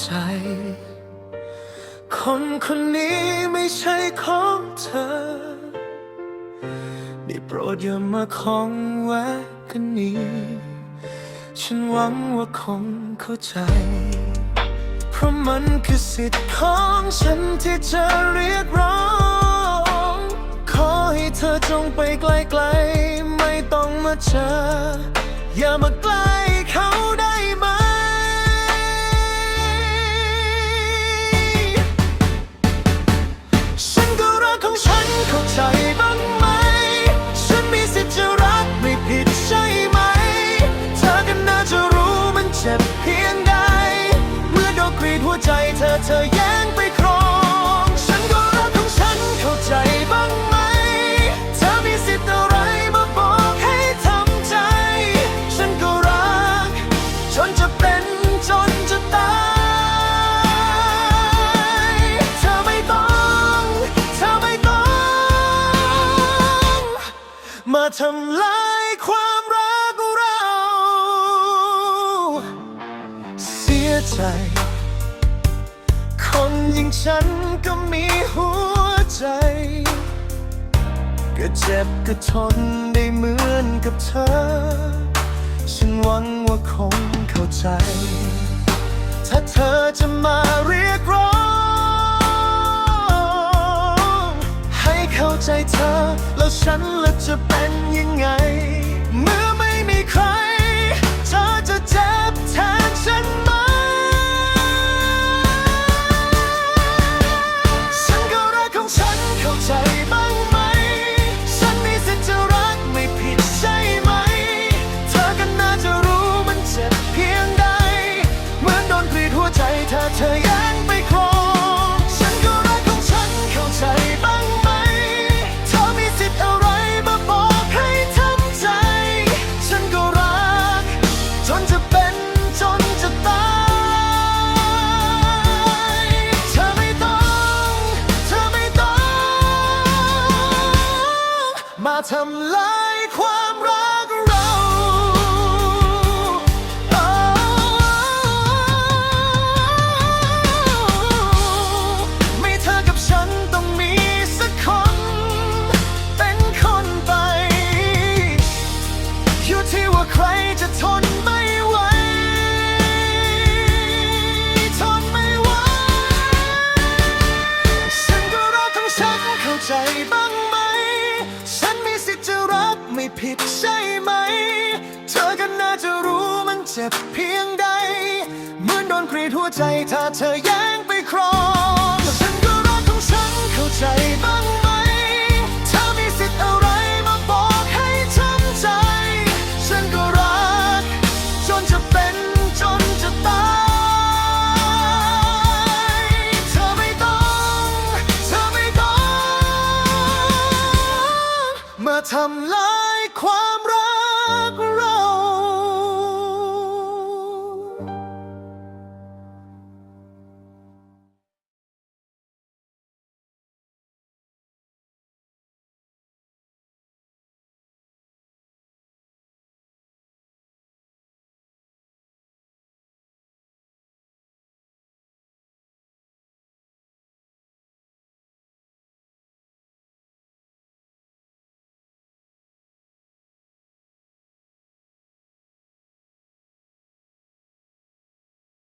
ใจ คนคนนี้ไม่ใช่ของเธอ ได้โปรดอย่ามาของแวะกันนี้ ฉันหวังว่าคงเข้าใจ เพราะมันคือสิทธิ์ของฉันที่จะเรียกร้อง ขอให้เธอจงไปไกลๆ ไม่ต้องมาเจอ อย่ามาใกล้เขาได้ นเทำลายความรักเรา เสียใจ คนอย่างฉันก็มีหัวใจ ก็เจ็บก็ทนได้เหมือนกับเธอ ฉันหวังว่าคงเข้าใจ ถ้าเธอจะมาเรียกร้อง แล้วฉันล่ะจะเป็นยังไง เมื่อไม่มีใคร เธอจะเจ็บแทนฉันไหม ฉันก็รักของฉันเข้าใจบ้างไหม ฉันมีสิทธิ์จะรักไม่ผิดใช่ไหม เธอก็น่าจะรู้มันเจ็บเพียงใด เหมือนโดนกรีดหัวใจเธอเธอ ทำลายความรักเราไม่เธอกับฉันต้องมีสักคน เป็นคนไป อยู่ที่ว่าใครจะทนไม่ไหม จะรู้มันเจ็บเพียงใด เหมือนโดนกรีดหัวใจถ้าเธอแย่งไปครองฉันก็รักของฉันเข้าใจบ้างไหม เธอมีสิทธิ์อะไรมาบอกให้ช้ำใจ ฉันก็รัก จนจะเป็นจนจะตาย เธอไม่ต้อง เธอไม่ต้อง มาทำลาย